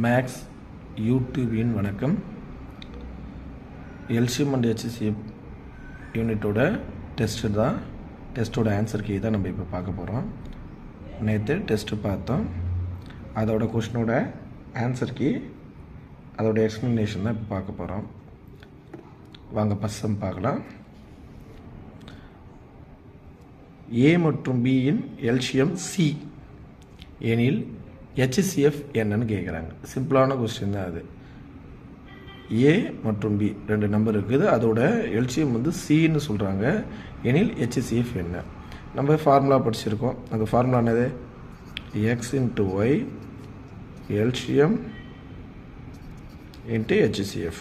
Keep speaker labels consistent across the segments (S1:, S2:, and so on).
S1: Maths யூடியூபின் வணக்கம். LCM and HCF யூனிட்டோட டெஸ்ட்டு தான். டெஸ்ட்டோட ஆன்சர் கீ தான் நம்ம இப்போ பார்க்க போகிறோம் நேற்று டெஸ்ட்டு பார்த்தோம். அதோட கொஷினோட ஆன்சர் கீ அதோட எக்ஸ்ப்ளனேஷன் தான் இப்போ பார்க்க போகிறோம் வாங்க பசம் பார்க்கலாம். ஏ மற்றும் பியின் எல்சியம் சி எனில் ஹெச்சிசிஎஃப் என்னன்னு கேட்குறாங்க சிம்பிளான கொஸ்டின் தான் அது. ஏ மற்றும் பி ரெண்டு நம்பர் இருக்குது. அதோட எல்சிஎம் வந்து சின்னு சொல்கிறாங்க எனில் ஹெச்சிசிஎஃப் என்ன? நம்ம ஃபார்முலா படிச்சிருக்கோம். அந்த ஃபார்முலா என்னது? X into Y LCM into HCF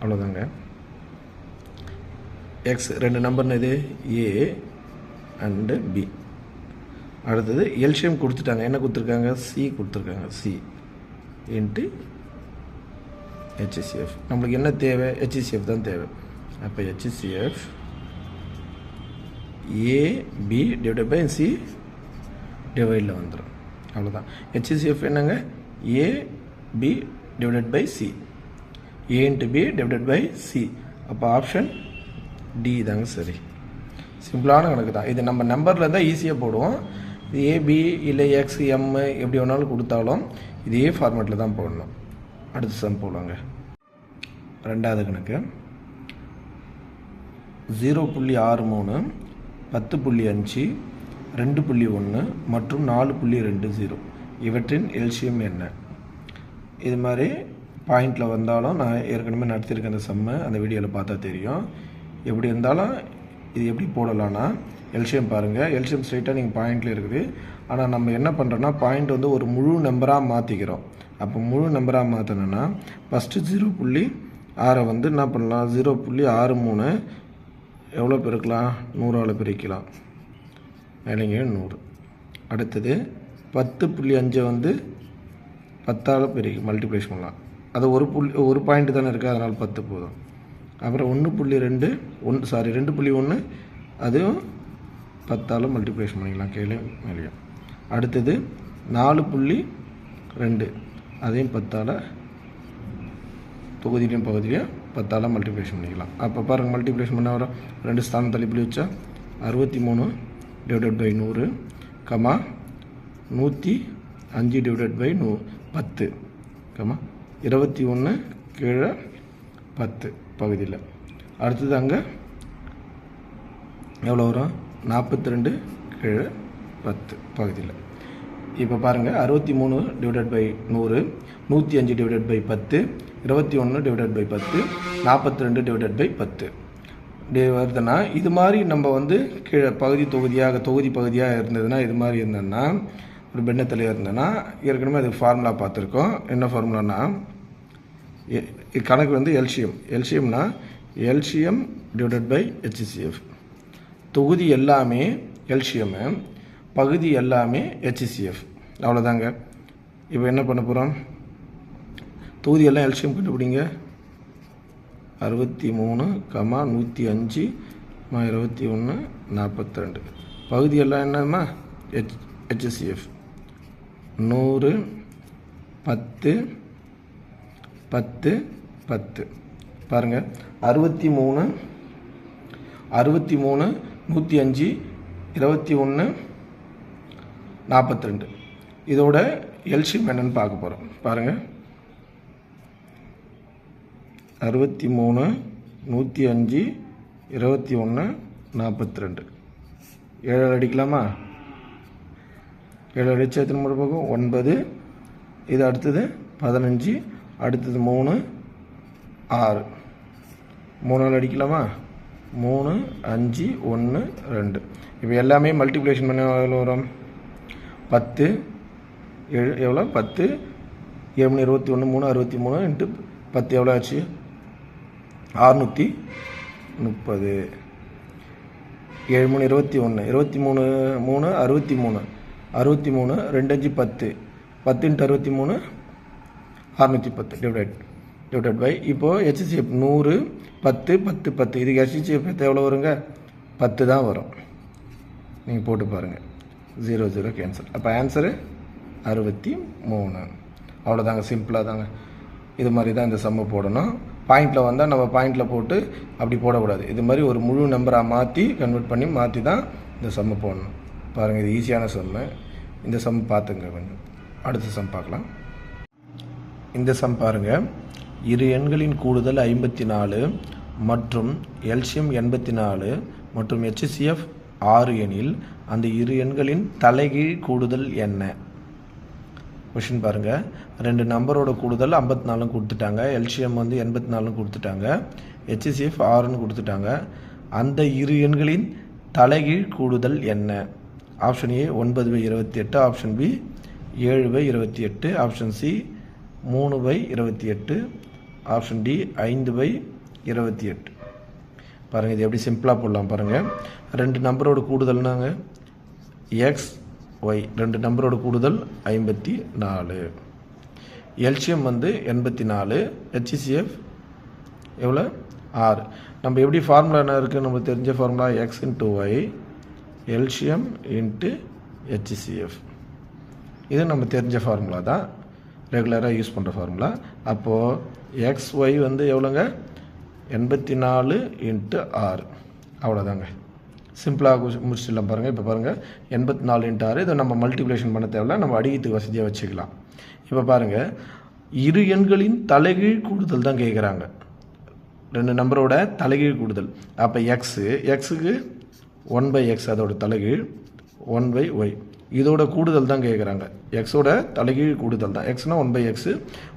S1: அவ்வளோதாங்க எக்ஸ் ரெண்டு நம்பர்னு இது ஏ அண்டு பி அடுத்தது எல்சிஎம் கொடுத்துட்டாங்க. என்ன கொடுத்துருக்காங்க? சி கொடுத்துருக்காங்க. சி இன்ட்டு ஹெச்சிசிஎஃப் நம்மளுக்கு என்ன தேவை? ஹெச்சிசிஎஃப் தான் தேவை. அப்போ HCF A B divide by C டிவைடில் வந்துடும் அவ்வளோதான் ஹெச்சிசிஎஃப் என்னங்க? A B divided by C A into B divided by C அப்போ ஆப்ஷன் டி தாங்க சரி. சிம்பிளான கணக்கு தான் இது நம்ம நம்பரில் இருந்தால் ஈஸியாக போடுவோம். இது ஏபி இல்லை எக்ஸ் எம் எப்படி வேணாலும் கொடுத்தாலும் இதே ஃபார்மேட்டில் தான் போடணும். அடுத்த சம் போடுவாங்க. ரெண்டாவது கணக்கு. ஜீரோ புள்ளி ஆறு மூணு பத்து புள்ளி அஞ்சு ரெண்டு புள்ளி ஒன்று மற்றும் நாலு புள்ளி ரெண்டு ஜீரோ. இவற்றின் எல்சியம் என்ன? இது மாதிரி பாயிண்டில் வந்தாலும் நான் ஏற்கனவே நடத்தியிருக்கேன் அந்த செம்மை அந்த வீடியோவில் பார்த்தா தெரியும். எப்படி இருந்தாலும் இது எப்படி போடலான்னா எல்சியம் பாருங்கள் எல்சியம் ஸ்ட்ரைட்டாக நீங்கள் பாயிண்டில் இருக்குது. ஆனால் நம்ம என்ன பண்ணுறோன்னா பாயிண்ட் வந்து ஒரு முழு நம்பராக மாற்றிக்கிறோம் அப்போ முழு நம்பராக மாற்றணும்னா ஃபஸ்ட்டு ஜீரோ புள்ளி ஆறை வந்து என்ன பண்ணலாம்? ஜீரோ புள்ளி ஆறு மூணு. எவ்வளோ பெருக்கலாம்? நூறால் பிரிக்கலாம். இல்லைங்க நூறு. அடுத்தது பத்து புள்ளி அஞ்சை வந்து பத்தால் பெருக்கி மல்டிப்ளேஷன் பண்ணலாம். அது ஒரு புள்ளி ஒரு பாயிண்ட் தானே இருக்குது அதனால் பத்து போதும். அப்புறம் ஒன்று புள்ளி ரெண்டு ஒன்று சாரி ரெண்டு புள்ளி ஒன்று அதுவும் பத்தால் மல்டிப்ளேஷன் பண்ணிக்கலாம். கீழே மேலேயும். அடுத்தது நாலு புள்ளி ரெண்டு. அதையும் பத்தால் தொகுதியிலையும் பகுதியிலையும் பத்தால் மல்டிப்ளேஷன் பண்ணிக்கலாம். அப்போ பாருங்கள் மல்டிப்ளேஷன் பண்ண வரும். ரெண்டு ஸ்தானம் தள்ளிப்படி வச்சா அறுபத்தி மூணு டிவைடட் பை நூறு கமா நூற்றி அஞ்சு டிவைடட் பை நூ பத்து. கமா இருபத்தி ஒன்று கீழே பத்து பகுதியில். அடுத்தது அங்கே எவ்வளோ வரும்? நாற்பத்தி ரெண்டு கீழே பத்து பகுதியில். இப்போ பாருங்கள் அறுபத்தி மூணு டிவைடட் பை நூறு நூற்றி அஞ்சு டிவைடட் பை பத்து இருபத்தி ஒன்று டிவைடட் பை பத்து நாற்பத்தி ரெண்டு டிவைடட் பை பத்து. டே வருதுன்னா இது மாதிரி நம்ம வந்து கீழே பகுதி தொகுதியாக தொகுதி பகுதியாக இருந்ததுன்னா இது மாதிரி இருந்ததுன்னா ஒரு பெண்ணத்தில் இருந்ததுன்னா ஏற்கனவே அது ஃபார்முலா பார்த்துருக்கோம். என்ன ஃபார்முலானா கணக்கு வந்து எல்சிஎம் எல்சிஎம்னா எல்சிஎம் டிவைடட் பை ஹெச்சிசிஎஃப் தொகுதி எல்லாமே எல்சிஎம்மு பகுதி எல்லாமே ஹெச்சிசிஎஃப் அவ்வளோதாங்க இப்போ என்ன பண்ண போகிறோம் தொகுதி எல்லாம் எல்சிஎம் கண்டுபிடிங்க. அறுபத்தி மூணு கமா நூற்றி அஞ்சு இருபத்தி ஒன்று நாற்பத்தி ரெண்டு பகுதி எல்லாம் என்னம்மா? ஹெச் ஹெச்சிசிஎஃப் நூறு பத்து பத்து பத்து. பாருங்கள் அறுபத்தி மூணு அறுபத்தி மூணு நூற்றி அஞ்சு இருபத்தி ஒன்று நாற்பத்தி ரெண்டு இதோட எல்சியம் என்னன்னு பார்க்க போகிறோம் பாருங்கள் அறுபத்தி மூணு நூற்றி அஞ்சு இருபத்தி ஒன்று நாற்பத்தி ரெண்டு ஏழு அடிக்கலாமா? ஏழு அடிச்சு எத்தனை முறை பக்கம் ஒன்பது. இது அடுத்தது பதினஞ்சு. அடுத்தது மூணு. ஆறு. மூணு நாள் அடிக்கலாமா? மூணு அஞ்சு ஒன்று ரெண்டு. இப்போ எல்லாமே மல்டிப்ளிகேஷன் பண்ண எவ்வளோ வரும்? பத்து ஏழு எவ்வளோ பத்து. ஏழு இருபத்தி ஒன்று மூணு அறுபத்தி மூணு இன்ட்டு பத்து எவ்வளோ ஆச்சு? அறுநூற்றி முப்பது. ஏழு மூணு இருபத்தி ஒன்று இருபத்தி மூணு மூணு அறுபத்தி மூணு. அறுபத்தி மூணு ரெண்டு அஞ்சு பத்து. பத்து இன்ட்டு அறுபத்தி மூணு அறுநூற்றி பத்து டிவைட் டிவைட் பை இப்போது ஹெச்சிசிஎஃப் நூறு பத்து பத்து பத்து. இதுக்கு ஹெச்சிசிஎஃப் எவ்வளோ வருங்க? பத்து தான் வரும். நீங்கள் போட்டு பாருங்கள் ஜீரோ ஜீரோ கேன்சல் அப்போ ஆன்சரு அறுபத்தி மூணு அவ்வளோதாங்க சிம்பிளாக தாங்க. இது மாதிரி தான் இந்த சம்மு போடணும். பாயிண்டில் வந்தால் நம்ம பாயிண்டில் போட்டு அப்படி போடக்கூடாது. இது மாதிரி ஒரு முழு நம்பராக மாற்றி கன்வெர்ட் பண்ணி மாற்றி தான் இந்த சம்மு போடணும். பாருங்கள் இது ஈஸியான சம்மு இந்த சம் பார்த்துங்க கொஞ்சம். அடுத்த சம் பார்க்கலாம். இந்த சம் பாருங்கள் இரு எண்களின் கூடுதல் ஐம்பத்தி நாலு மற்றும் எல்சியம் எண்பத்தி நாலு மற்றும் ஹெச்சிசிஎஃப் ஆறு எனில் அந்த இரு எண்களின் தலைகீழ் கூடுதல் என்ன? கொஷின் பாருங்கள் ரெண்டு நம்பரோட கூடுதல் ஐம்பத்தி நாலும் கொடுத்துட்டாங்க. எல்சிஎம் வந்து எண்பத்தி நாலும் கொடுத்துட்டாங்க. ஹெச்சிசிஎஃப் ஆறுன்னு கொடுத்துட்டாங்க. அந்த இரு எண்களின் தலைகீழ் கூடுதல் என்ன? ஆப்ஷன் ஏ ஒன்பது பை இருபத்தி எட்டு ஆப்ஷன் பி ஏழு பை இருபத்தி எட்டு ஆப்ஷன் சி மூணு பை இருபத்தி எட்டு ஆப்ஷன் டி ஐந்து பை இருபத்தி எட்டு. பாருங்கள் இது எப்படி சிம்பிளாக போடலாம் பாருங்கள் ரெண்டு நம்பரோட கூடுதல்னாங்க எக்ஸ் ஒய் ரெண்டு நம்பரோட கூடுதல் ஐம்பத்தி நாலு. எல்சிஎம் வந்து எண்பத்தி நாலு. ஹெச்சிசிஎஃப் எவ்வளோ ஆறு. நம்ம எப்படி ஃபார்முலா என்ன இருக்குது நம்ம தெரிஞ்ச formula X into Y LCM into HCF இது நம்ம தெரிஞ்ச ஃபார்முலா தான். ரெகுலராக யூஸ் பண்ணுற ஃபார்முலா அப்போது எக்ஸ் ஒய் வந்து எவ்வளோங்க? எண்பத்தி நாலு இன்ட்டு ஆறு அவ்வளோதாங்க சிம்பிளாக முடிச்சிடலாம் பாருங்கள் இப்போ பாருங்கள் எண்பத்தி நாலு இன்ட்டு ஆறு இதை நம்ம மல்டிப்ளேஷன் பண்ண தேவையில்ல. நம்ம அடிக்கிறதுக்கு வசதியாக வச்சுக்கலாம். இப்போ பாருங்கள் இரு எண்களின் தலைகீழ் கூடுதல் தான் கேட்குறாங்க ரெண்டு நம்பரோட தலைகீழ் கூடுதல். அப்போ எக்ஸு எக்ஸுக்கு ஒன் பை எக்ஸ் அதோட தலைகீழ் ஒன் பை ஒய் இதோட கூடுதல் தான் கேட்குறாங்க எக்ஸோட தலைகீழ் கூடுதல் தான். எக்ஸ்னால் ஒன் பை எக்ஸு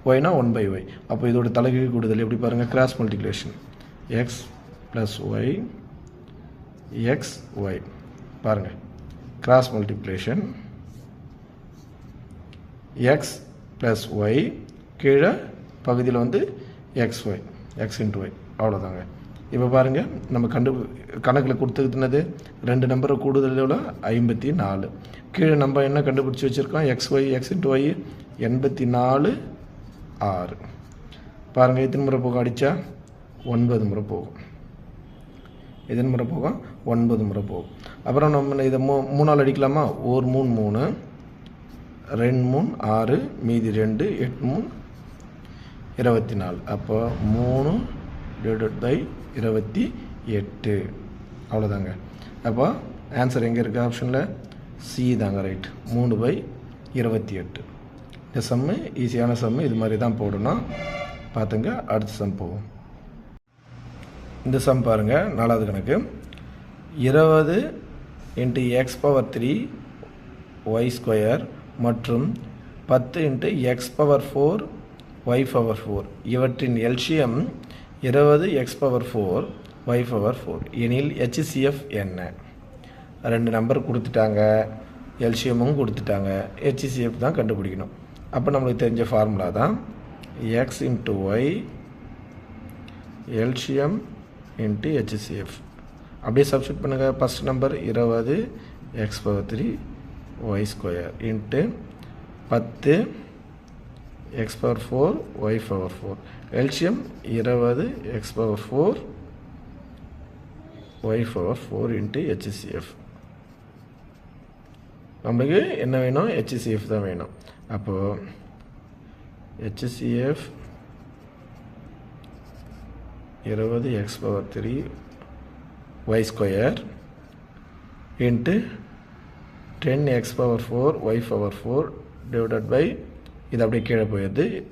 S1: ஒய்னா ஒன் பை ஒய் அப்போ இதோட தலைகீழ் கூடுதல் எப்படி பாருங்கள் cross multiplication X plus Y X Y பாருங்கள் cross multiplication X plus Y கீழே பகுதியில் வந்து X Y X into Y அவ்வளோதாங்க இப்போ பாருங்கள் நம்ம கண்டு கணக்கில் கொடுத்துக்கிட்டுனது ரெண்டு நம்பரை கூடுதலோட ஐம்பத்தி நாலு. கீழே நம்ம என்ன கண்டுபிடிச்சி வச்சுருக்கோம்? X Y X into Y எண்பத்தி நாலு ஆறு. பாருங்கள் எத்தனை முறை போகும் அடித்தா ஒன்பது முறை போகும். எத்தனை முறை போகும்? ஒன்பது முறை போகும். அப்புறம் நம்ம இதை மூ மூணால் அடிக்கலாமா? ஒரு மூணு மூணு. ரெண்டு மூணு ஆறு மீதி ரெண்டு எட்டு மூணு இருபத்தி நாலு. அப்போ மூணு டிவைடட் பை இருபத்தி எட்டு. அவ்வளோதாங்க அப்போ ஆன்சர் எங்கே இருக்குது ஆப்ஷனில் சி தாங்க ரைட் மூணு பை இருபத்தி எட்டு. இந்த சம்மு ஈஸியான சம்மு இது மாதிரி தான் போடணும். பார்த்துங்க அடுத்த சம் போவோம். இந்த சம் பாருங்கள் நாலாவது கணக்கு. இருபது into X power three Y square மற்றும் பத்து into X power four Y power four இவற்றின் எல்சியம் இருபது X power four Y power four எனில் ஹெச்சிசிஎஃப் என்ன? ரெண்டு நம்பர் கொடுத்துட்டாங்க எல்சிஎம்மும் கொடுத்துட்டாங்க ஹெச்சிசிஎஃப் தான் கண்டுபிடிக்கணும். அப்போ நம்மளுக்கு தெரிஞ்ச ஃபார்முலா தான் X into Y LCM into HCF அப்படியே சப்ஸ்டியூட் பண்ணுங்கள் ஃபஸ்ட் நம்பர் இருபது X power three Y square into பத்து X power four Y power four LCM இருபது X power four Y power four into HCF நம்மளுக்கு என்ன வேணும்? HCF தான் வேணும். அப்போது ஹெச்சிசிஎஃப் இருபது X power three Y square into ten X power four Y power four divided by இது அப்படியே கீழே போயிடுது.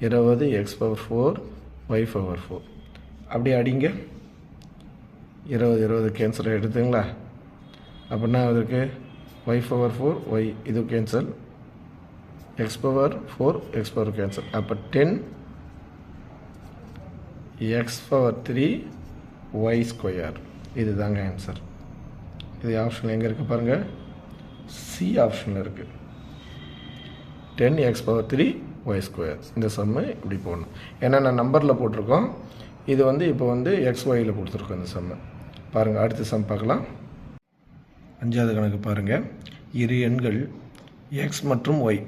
S1: இருபது X power four Y power four அப்படியே அடிங்க. இருபது இருபது கேன்சல் எடுத்துங்களா அப்படின்னா அதற்கு y பவர் ஃபோர் ஒய் இது cancel X power four X power cancel அப்போ ten X power three Y square இது தாங்க ஆன்சர் இது ஆப்ஷன் எங்கே இருக்குது பாருங்கள் சி ஆப்ஷனில் இருக்குது ten X power three Y square இந்த சம்மு இப்படி போடணும். ஏன்னா நான் நம்பரில் போட்டிருக்கோம். இது வந்து இப்போ வந்து எக்ஸ் ஒயில் கொடுத்துருக்கோம் இந்த சம்மு பாருங்கள் அடுத்த சம் பார்க்கலாம். அஞ்சாவது கணக்கு பாருங்கள் இரு எண்கள் எக்ஸ் மற்றும் Y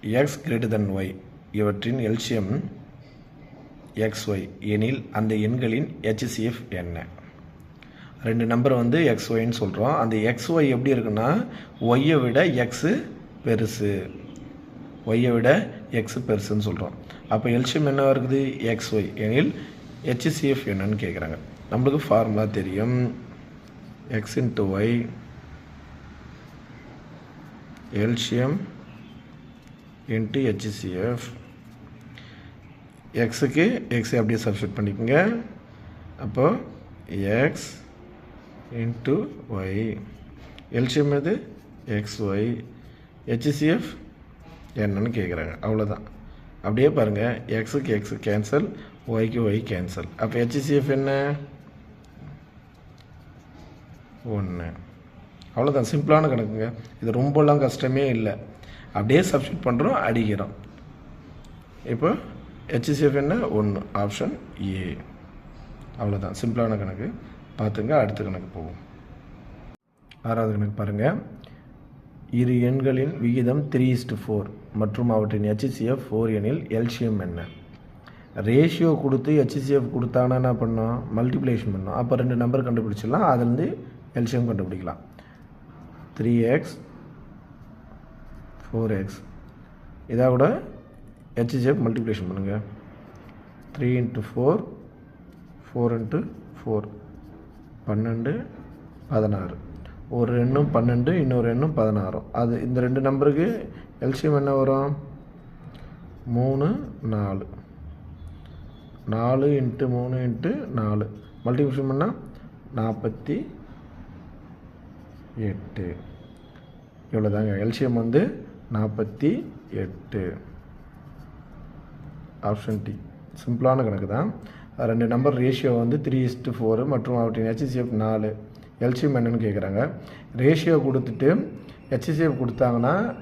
S1: X greater than Y இவற்றின் எல்சியம் எக்ஸ் ஒய் எனில் அந்த எண்களின் ஹெச்சிசிஎஃப் என்ன? ரெண்டு நம்பர் வந்து எக்ஸ் ஒய்ன்னு சொல்கிறோம் அந்த எக்ஸ் ஒய் எப்படி இருக்குன்னா ஒய்யை விட எக்ஸு பெருசு. ஒய்யை விட எக்ஸு பெருசுன்னு சொல்கிறோம் அப்போ எல்சியம் என்னவாக இருக்குது எக்ஸ் ஒய் எனில் ஹெச்சிசிஎஃப் என்னன்னு கேட்குறாங்க நம்மளுக்கு ஃபார்முலா தெரியும். X into Y LCM into HCF எக்ஸுக்கு எக்ஸை அப்படியே சப்ஸ்டியூட் பண்ணிக்கோங்க. அப்போது எக்ஸ் இன்ட்டு ஒய் எல்சியம் எது? எக்ஸ் ஒய் ஹெச்சிசிஎஃப் என்னன்னு கேட்குறாங்க அவ்வளோதான் அப்படியே பாருங்கள் எக்ஸுக்கு எக்ஸு கேன்சல் ஒய்க்கு ஒய் கேன்சல் அப்போ ஹெச்சிசிஎஃப் என்ன? ஒன்று அவ்வளோதான் சிம்பிளான கணக்குங்க. இது ரொம்பலாம் கஷ்டமே இல்லை. அப்படியே சப்ஸ்டியூட் பண்ணுறோம் அடிக்கிறோம். இப்போ ஹெச்சிசிஎஃப் என்ன? ஒன்று ஆப்ஷன் ஏ அவ்வளோதான் சிம்பிளான கணக்கு. பார்த்துங்க அடுத்த கணக்கு போவோம். ஆறாவது கணக்கு பாருங்கள் இரு எண்களின் விகிதம் த்ரீ இஸ்டு ஃபோர் மற்றும் அவற்றின் ஹெச்சிசிஎஃப் ஃபோர் எனில் எல்சியம் என்ன? ரேஷியோ கொடுத்து ஹெச்சிசிஎஃப் கொடுத்தாங்கன்னா என்ன பண்ணோம்? மல்டிப்ளேஷன் பண்ணோம். அப்போ ரெண்டு நம்பர் கண்டுபிடிச்சிடலாம். அதுலேருந்து எல்சியம் கண்டுபிடிக்கலாம். த்ரீ எக்ஸ் ஃபோர் எக்ஸ் இதாக கூட ஹெச்ஜிஎஃப் மல்டிப்ளிகேஷன் பண்ணுங்கள் three into four four into four பன்னெண்டு பதினாறு. ஒரு எண்ணும் பன்னெண்டு இன்னொரு எண்ணும் பதினாறும் அது இந்த ரெண்டு நம்பருக்கு எல்சியம் என்ன வரும்? மூணு நாலு. நாலு இன்ட்டு மூணு இன்ட்டு நாலு. மல்டிபிளிகேஷன் பண்ணால் நாற்பத்தி எட்டு. இவ்வளோதாங்க எல்சியம் வந்து நாற்பத்தி எட்டு. Option D. சிம்பிளான கணக்கு தான் ரெண்டு நம்பர் ரேஷியோ வந்து த்ரீ இஸ்ட்டு ஃபோரு மற்றும் அவற்றின் ஹெச்சிசிஎஃப் நாலு. எல்சிஎம் என்னன்னு கேட்குறாங்க ரேஷியோ கொடுத்துட்டு ஹெச்சிசிஎஃப் கொடுத்தாங்கன்னா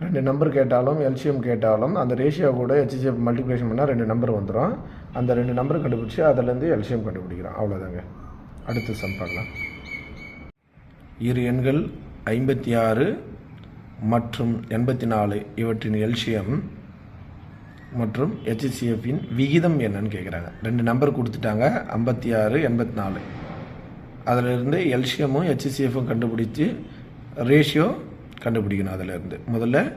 S1: ரெண்டு நம்பர் கேட்டாலும் எல்சிஎம் கேட்டாலும் அந்த ரேஷியோ கூட ஹெச்சிசிஎஃப் மல்டிப்ளிகேஷன் பண்ணால் ரெண்டு நம்பர் வந்துடும் அந்த ரெண்டு நம்பர் கண்டுபிடிச்சி அதிலேருந்து எல்சிஎம் கண்டுபிடிக்கிறோம். அவ்வளோதாங்க அடுத்து சம் பார்க்கலாம். இரு எண்கள் ஐம்பத்தி ஆறு மற்றும் எண்பத்தி நாலு இவற்றின் எல்சியம் மற்றும் ஹெச்சிசிஎஃப்பின் விகிதம் என்னன்னு கேட்குறாங்க ரெண்டு நம்பர் கொடுத்துட்டாங்க. ஐம்பத்தி ஆறு எண்பத்தி நாலு. அதிலிருந்து எல்சியமும் ஹெச்சிசிஎஃப்பும் கண்டுபிடிச்சி ரேஷியோ கண்டுபிடிக்கணும் அதிலிருந்து. முதல்ல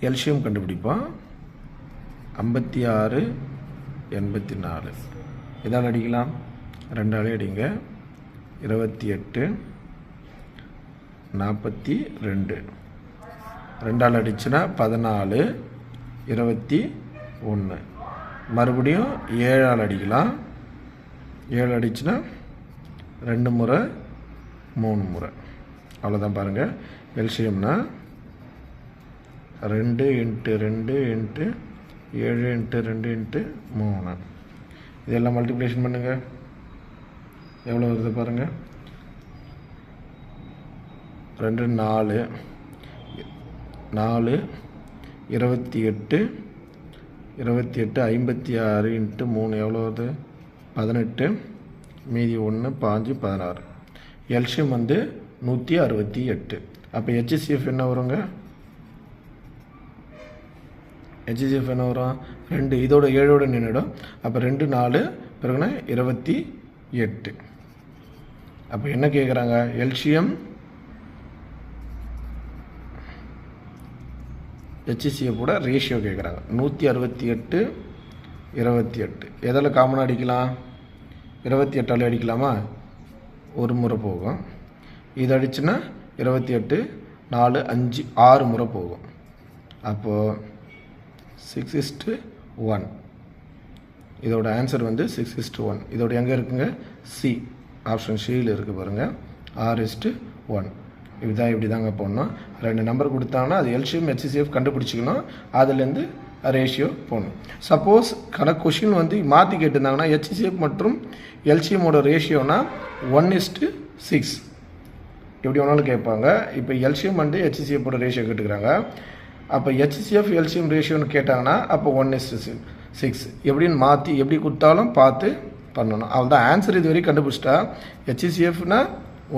S1: எல்சியம் கண்டுபிடிப்போம். ஐம்பத்தி ஆறு எண்பத்தி நாலு. எதால் அடிக்கலாம். ரெண்டாலே அடிங்க. இருபத்தி எட்டு நாற்பத்தி ரெண்டு. ரெண்டால் அடிச்சுன்னா பதினாலு இருபத்தி ஒன்று. மறுபடியும் ஏழால் அடிக்கலாம். ஏழு அடிச்சுன்னா ரெண்டு முறை மூணு முறை. அவ்வளோதான் பாருங்கள் எல்சியம்னா ரெண்டு இன்ட்டு ரெண்டு இன்ட்டு ஏழு இன்ட்டு ரெண்டு இன்ட்டு மூணு. இதெல்லாம் மல்டிப்ளேஷன் பண்ணுங்கள் எவ்வளோ வருது பாருங்கள் ரெண்டு நாலு நாலு இருபத்தி எட்டு இருபத்தி எட்டு ஐம்பத்தி ஆறு இன்ட்டு மூணு எவ்வளோ வருது? பதினெட்டு மீதி ஒன்று பாஞ்சு பதினாறு. எல்சியம் வந்து நூற்றி அறுபத்தி எட்டு. அப்போ ஹெச்சிசிஎஃப் என்ன வருங்க? ஹெச்சிசிஎஃப் என்ன வரும்? ரெண்டு இதோட ஏழோட நின்றுடும் அப்போ ரெண்டு நாலு பிறகுனா இருபத்தி எட்டு. அப்போ என்ன கேட்குறாங்க எல்சியம் ஹெச்சிசிஎஃப் கூட ரேஷியோ கேட்குறாங்க நூற்றி அறுபத்தி எட்டு இருபத்தி எட்டு. எதில் காமனாக அடிக்கலாம்? இருபத்தி எட்டால் அடிக்கலாமா? ஒரு முறை போகும். இது அடிச்சுன்னா இருபத்தி எட்டு நாலு அஞ்சு ஆறு முறை போகும். அப்போது சிக்ஸ் இஸ்ட்டு ஒன் இதோட ஆன்சர் வந்து சிக்ஸ் இஸ்ட்டு ஒன் இதோட எங்கே இருக்குங்க? சி ஆப்ஷன் சியில் இருக்குது பாருங்கள் ஆர் இஸ்ட்டு ஒன் இதுதான் இப்படி தாங்க போடணும் ரெண்டு நம்பர் கொடுத்தாங்கன்னா அது எல்சிஎம் ஹெச்சிசிஎஃப் கண்டுபிடிச்சிக்கணும். அதுலேருந்து ரேஷியோ போடணும். சப்போஸ் கணக்கு கொஷின் வந்து மாற்றி கேட்டிருந்தாங்கன்னா ஹெச்சிசிஎஃப் மற்றும் எல்சிஎம்மோட ரேஷியோனா ஒன் இஸ்ட்டு சிக்ஸ் எப்படி வேணாலும் கேட்பாங்க. இப்போ எல்சிஎம் வந்து ஹெச்சிசிஎஃபோட ரேஷியோ கேட்டுக்கிறாங்க. அப்போ ஹெச்சிசிஎஃப் எல்சிஎம் ரேஷியோன்னு கேட்டாங்கன்னா அப்போ ஒன் இஸ்ட்டு சிக்ஸ் எப்படின்னு மாற்றி எப்படி கொடுத்தாலும் பார்த்து பண்ணணும். அவள் தான் ஆன்சர் இது கண்டுபிடிச்சிட்டா. ஹெச்சிசிஎஃப்னா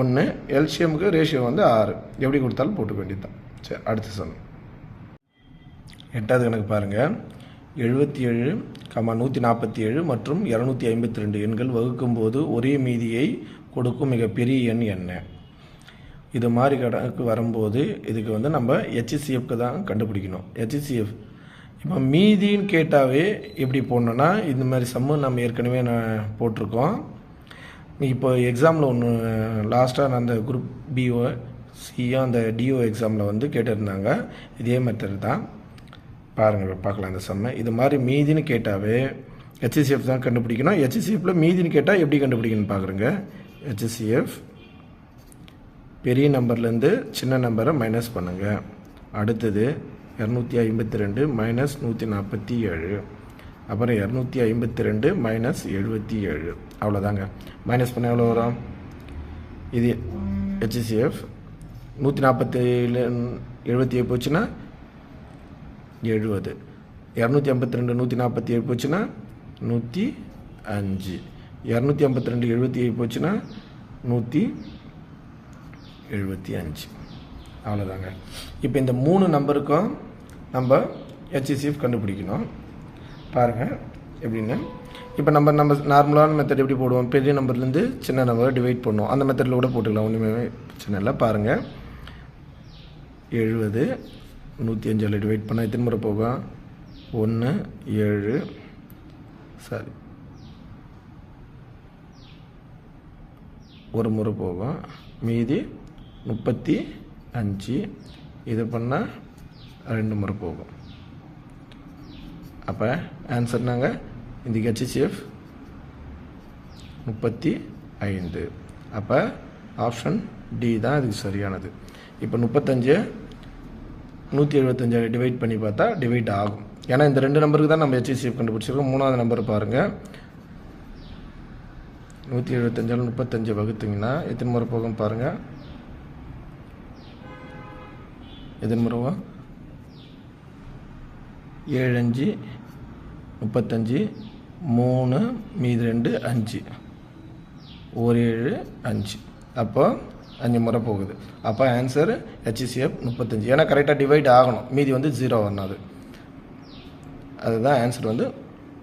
S1: ஒன்று எல்சிஎம்க்கு ரேஷியோ வந்து ஆறு. எப்படி கொடுத்தாலும் போட்டுக்க வேண்டியது தான் சரி அடுத்து சொன்னோம் எட்டாவது கணக்கு பாருங்கள் எழுபத்தி ஏழு கமா நூற்றி நாற்பத்தி ஏழு மற்றும் இரநூத்தி ஐம்பத்தி ரெண்டு எண்கள் வகுக்கும்போது ஒரே மீதியை கொடுக்கும் மிகப்பெரிய எண் என்ன? இது மாதிரி கணக்கு வரும்போது இதுக்கு வந்து நம்ம ஹெச்சிசிஎஃப்க்கு தான் கண்டுபிடிக்கணும். ஹெச்சிசிஎஃப் இப்போ மீதின்னு கேட்டாவே எப்படி போடணுன்னா இந்த மாதிரி சம்மு நம்ம ஏற்கனவே நான் போட்டிருக்கோம். இப்போ எக்ஸாமில் ஒன்று லாஸ்ட்டாக அந்த குரூப் பிஓ சிஓ அந்த டிஓ எக்ஸாமில் வந்து கேட்டிருந்தாங்க. இதே மெத்தட் தான். பாருங்கள் பார்க்கலாம் அந்த செம்மை இது மாதிரி மீதின்னு கேட்டாவே ஹெச்சிசிஎஃப் தான் கண்டுபிடிக்கணும். ஹெச்சிசிஎஃப்பில் மீதின்னு கேட்டால் எப்படி கண்டுபிடிக்கணும்னு பார்க்குறேங்க ஹெச்சிசிஎஃப் பெரிய நம்பர்லேருந்து சின்ன நம்பரை மைனஸ் பண்ணுங்கள் அடுத்தது இரநூத்தி ஐம்பத்தி ரெண்டு மைனஸ் நூற்றி நாற்பத்தி ஏழு. அப்புறம் இரநூத்தி ஐம்பத்தி ரெண்டு மைனஸ் எழுபத்தி ஏழு. அவ்வளோதாங்க மைனஸ் பண்ண எவ்வளோ வரும்? இது ஹெச்சிசிஎஃப் நூற்றி நாற்பத்தேழு எழுபத்தி ஏழு போச்சுன்னா எழுபது இரநூத்தி ஐம்பத்தி ரெண்டு நூற்றி நாற்பத்தி ஏழு போச்சுன்னா நூற்றி அஞ்சு இரநூத்தி ஐம்பத்தி ரெண்டு எழுபத்தி ஏழு போச்சுன்னா நூற்றி எழுபத்தி அஞ்சு அவ்வளோதாங்க இப்போ இந்த மூணு நம்பருக்கும் நம்ம ஹெச்சிசிஎஃப் கண்டுபிடிக்கணும். பாருங்கள் எப்படின்னு? இப்போ நம்ம நம்ம நார்மலான மெத்தட் எப்படி போடுவோம்? பெரிய நம்பர்லேருந்து சின்ன நம்பரை டிவைட் பண்ணுவோம். அந்த மெத்தடில் கூட போட்டுக்கலாம். ஒன்றுமே பிரச்சனை இல்லை. பாருங்கள் எழுபது நூற்றி அஞ்சில் டிவைட் பண்ணால் எத்தனை முறை போகும் ஒன்று ஏழு சரி ஒரு முறை போகும் மீதி முப்பத்தி அஞ்சு. இது பண்ணால் ரெண்டு முறை போகும். அப்போ ஆன்சர் நாங்கள் இந்த ஹெச்சிஎஃப் முப்பத்தி ஐந்து. அப்போ ஆப்ஷன் டி தான் இதுக்கு சரியானது. இப்போ முப்பத்தஞ்சு நூற்றி எழுபத்தஞ்சால் டிவைட் பண்ணி பார்த்தா டிவைட் ஆகும். ஏன்னா இந்த ரெண்டு நம்பருக்கு தான் நம்ம ஹெச்சிசிஎஃப் கண்டுபிடிச்சிருக்கோம். மூணாவது நம்பர் பாருங்கள் நூற்றி எழுபத்தஞ்சால் முப்பத்தஞ்சு வகுத்துங்கன்னா எத்தனை முறை போகும் பாருங்கள் எத்தனை முறைவா ஏழு அஞ்சு முப்பத்தஞ்சு மூணு மீதி ரெண்டு அஞ்சு. ஒரு ஏழு அஞ்சு. அப்போ அஞ்சு முறை போகுது. அப்போ ஆன்சர் ஹெச்சிசிஎஃப் முப்பத்தஞ்சு. ஏன்னா கரெக்டாக டிவைட் ஆகணும். மீதி வந்து ஜீரோ வரணும் அது அதுதான் ஆன்சர் வந்து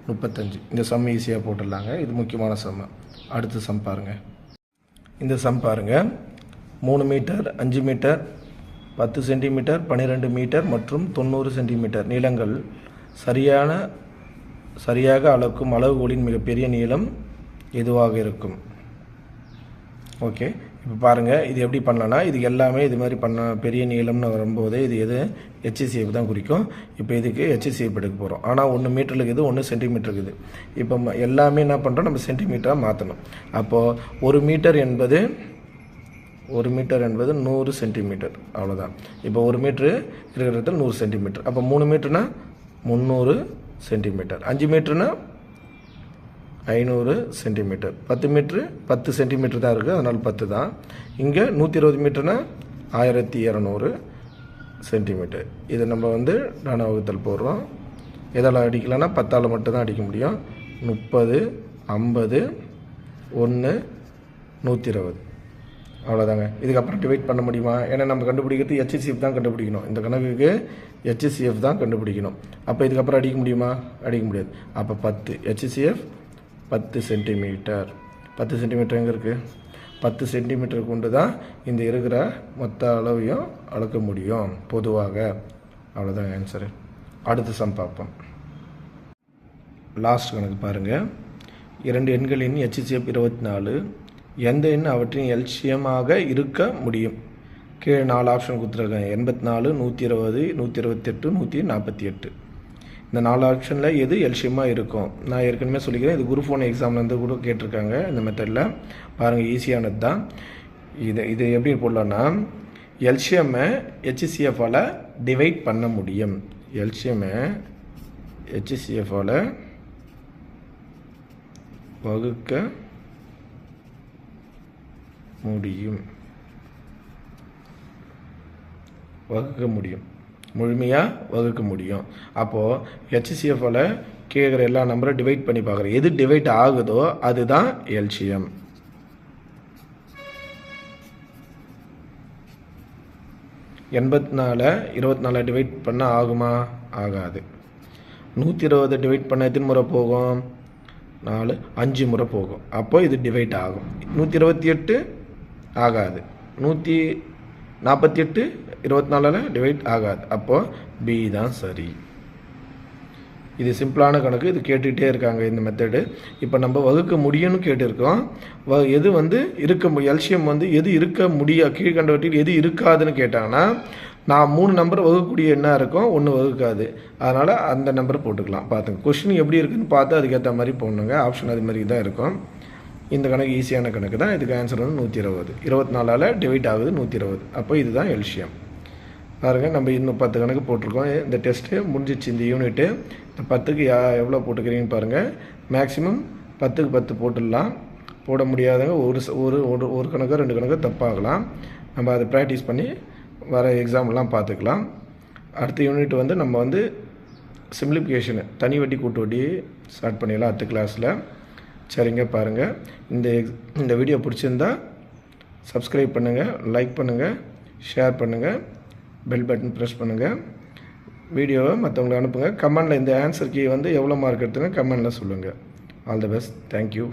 S1: முப்பத்தஞ்சு. இந்த சம் ஈஸியாக போட்டுடலாங்க. இது முக்கியமான சம் அடுத்த சம் பாருங்கள் இந்த சம் பாருங்கள் மூணு மீட்டர் அஞ்சு மீட்டர் பத்து சென்டிமீட்டர் பன்னிரெண்டு மீட்டர் மற்றும் தொண்ணூறு சென்டிமீட்டர் நீளங்கள் சரியான சரியாக அளக்கும் அளவுகோலின் மிகப்பெரிய நீளம் எதுவாக இருக்கும்? ஓகே. இப்போ பாருங்கள் இது எப்படி பண்ணலான்னா இது எல்லாமே இது மாதிரி பண்ண பெரிய நீளம்னு வரும்போது இது எது? ஹெச்சிசிஎஃப் தான் குறிக்கும். இப்போ இதுக்கு ஹெச்சிசிஎஃப் எடுக்க போகிறோம் ஆனால் ஒன்று மீட்டர் இருக்குது ஒன்று சென்டிமீட்டர் இருக்குது இப்போ எல்லாமே என்ன பண்ணுறோம் நம்ம சென்டிமீட்டராக மாற்றணும் அப்போது ஒரு மீட்டர் என்பது ஒரு மீட்டர் என்பது நூறு சென்டிமீட்டர் அவ்வளோதான் இப்போ ஒரு மீட்ரு இருக்கிற இடத்துல நூறு சென்டிமீட்டர் அப்போ மூணு மீட்டர்னால் முந்நூறு சென்டிமீட்டர். அஞ்சு மீட்ருனா ஐநூறு சென்டிமீட்டர். பத்து மீட்ரு பத்து சென்டிமீட்டர் தான் இருக்குது அதனால் பத்து தான். இங்கே நூற்றி இருபது மீட்டர்னா ஆயிரத்தி இரநூறு சென்டிமீட்டர். இதை நம்ம வந்து நான வகுத்தல் போடுறோம். எதால் அடிக்கலாம்னா பத்தால் மட்டும்தான் அடிக்க முடியும். முப்பது ஐம்பது ஒன்று நூற்றி இருபது அவ்வளோதாங்க இதுக்கப்புறம் டிவைட் பண்ண முடியுமா? ஏன்னா நம்ம கண்டுபிடிக்கிறது ஹெச்சிசிஎஃப் தான் கண்டுபிடிக்கணும். இந்த கணக்குக்கு ஹெச்சிசிஎஃப் தான் கண்டுபிடிக்கணும். அப்போ இதுக்கப்புறம் அடிக்க முடியுமா? அடிக்க முடியாது. அப்போ பத்து. ஹெச்சிசிஎஃப் பத்து சென்டிமீட்டர் பத்து சென்டிமீட்டர் எங்கே இருக்குது பத்து சென்டிமீட்டர் கொண்டு தான் இந்த இருக்கிற மொத்த அளவையும் அளக்க முடியும். பொதுவாக. அவ்வளோதான் ஆன்சரு அடுத்த சம் பார்ப்போம். லாஸ்ட் கணக்கு பாருங்கள் இரண்டு எண்களின் ஹெச்சிசிஎஃப் இருபத்தி நாலு எந்த எண் அவற்றின் எல்சியமாக இருக்க முடியும்? கீழே நாலு ஆப்ஷன் கொடுத்துருக்காங்க. எண்பத்தி நாலு நூற்றி இருபது நூற்றி இருபத்தெட்டு நூற்றி நாற்பத்தி எட்டு இந்த நாலு ஆப்ஷனில் எது எல்சியமாக இருக்கும்? நான் ஏற்கனவே சொல்லிக்கிறேன். இது குரூப் ஒன் எக்ஸாம்லேருந்து கூட கேட்டிருக்காங்க. இந்த மெத்தடில் பாருங்கள் ஈஸியானது தான். இது இது எப்படி போடலான்னா எல்சியம்மை ஹெச்சிசிஎஃபால் டிவைட் பண்ண முடியும். எல்சியம்மை ஹெச்சிசிஎஃபால் வகுக்க முடியும். வகுக்க முடியும். முழுமையாக வகுக்க முடியும். அப்போது ஹெச்சிசிஎஃபால் கேட்குற எல்லா நம்பரும் டிவைட் பண்ணி பார்க்குறேன் எது டிவைட் ஆகுதோ அதுதான் எல்சிஎம் எண்பத்தி நாலு இருபத்தி நாலு டிவைட் பண்ண ஆகுமா? ஆகாது. நூற்றி இருபது டிவைட் பண்ண எத்தனை முறை போகும்? நாலு அஞ்சு முறை போகும். அப்போ இது டிவைட் ஆகும். நூற்றி இருபத்தி எட்டு ஆகாது. நூற்றி நாற்பத்தி எட்டு இருபத்தி நாலில் டிவைட் ஆகாது. அப்போது பி தான் சரி. இது சிம்பிளான கணக்கு. இது கேட்டுகிட்டே இருக்காங்க இந்த மெத்தடு இப்போ நம்ம வகுக்க முடியும்னு கேட்டிருக்கோம். வ எது வந்து இருக்க எல்சியம் வந்து எது இருக்க முடியா கீழ்கண்டவற்றில் எது இருக்காதுன்னு கேட்டாங்கன்னா நான் மூணு நம்பர் வகுக்கக்கூடிய என்ன இருக்கும்? ஒன்று வகுக்காது. அதனால் அந்த நம்பர் போட்டுக்கலாம். பார்த்துங்க கொஷின் எப்படி இருக்குதுன்னு பார்த்து அதுக்கேற்ற மாதிரி போடணுங்க. ஆப்ஷன் அது மாதிரி தான் இருக்கும். இந்த கணக்கு ஈஸியான கணக்கு தான். இதுக்கு ஆன்சர் வந்து நூற்றி இருபது. இருபத்தி நாலால் டிவைட் ஆகுது நூற்றி இருபது. அப்போ இதுதான் எல்சியம் பாருங்கள் நம்ம இன்னும் பத்து கணக்கு போட்டிருக்கோம். இந்த டெஸ்ட்டு முடிஞ்சிச்சு இந்த யூனிட்டு இந்த பத்துக்கு யா எவ்வளோ போட்டுக்கிறீங்கன்னு பாருங்கள் மேக்ஸிமம் பத்துக்கு பத்து போட்டுடலாம். போட முடியாதவங்க ஒரு ஒரு ஒரு ஒரு கணக்கோ ரெண்டு கணக்கோ தப்பாகலாம். நம்ம அதை ப்ராக்டிஸ் பண்ணி வர எக்ஸாம்லாம் பார்த்துக்கலாம். அடுத்த யூனிட் வந்து நம்ம வந்து சிம்ப்ளிஃபிகேஷனு தனி வட்டி கூட்டு வட்டி ஸ்டார்ட் பண்ணிடலாம் அடுத்த கிளாஸில் சரிங்க பாருங்கள் இந்த இந்த வீடியோ பிடிச்சிருந்தா சப்ஸ்கிரைப் பண்ணுங்கள் லைக் பண்ணுங்கள் ஷேர் பண்ணுங்கள் பெல் பட்டன் ப்ரெஸ் பண்ணுங்கள் வீடியோவை மற்றவங்களுக்கு அனுப்புங்க. கமெண்டில் இந்த ஆன்சர் கீ வந்து எவ்வளோ மார்க் எடுத்துங்க கமெண்டில் சொல்லுங்கள் ஆல் தி பெஸ்ட். தேங்க்யூ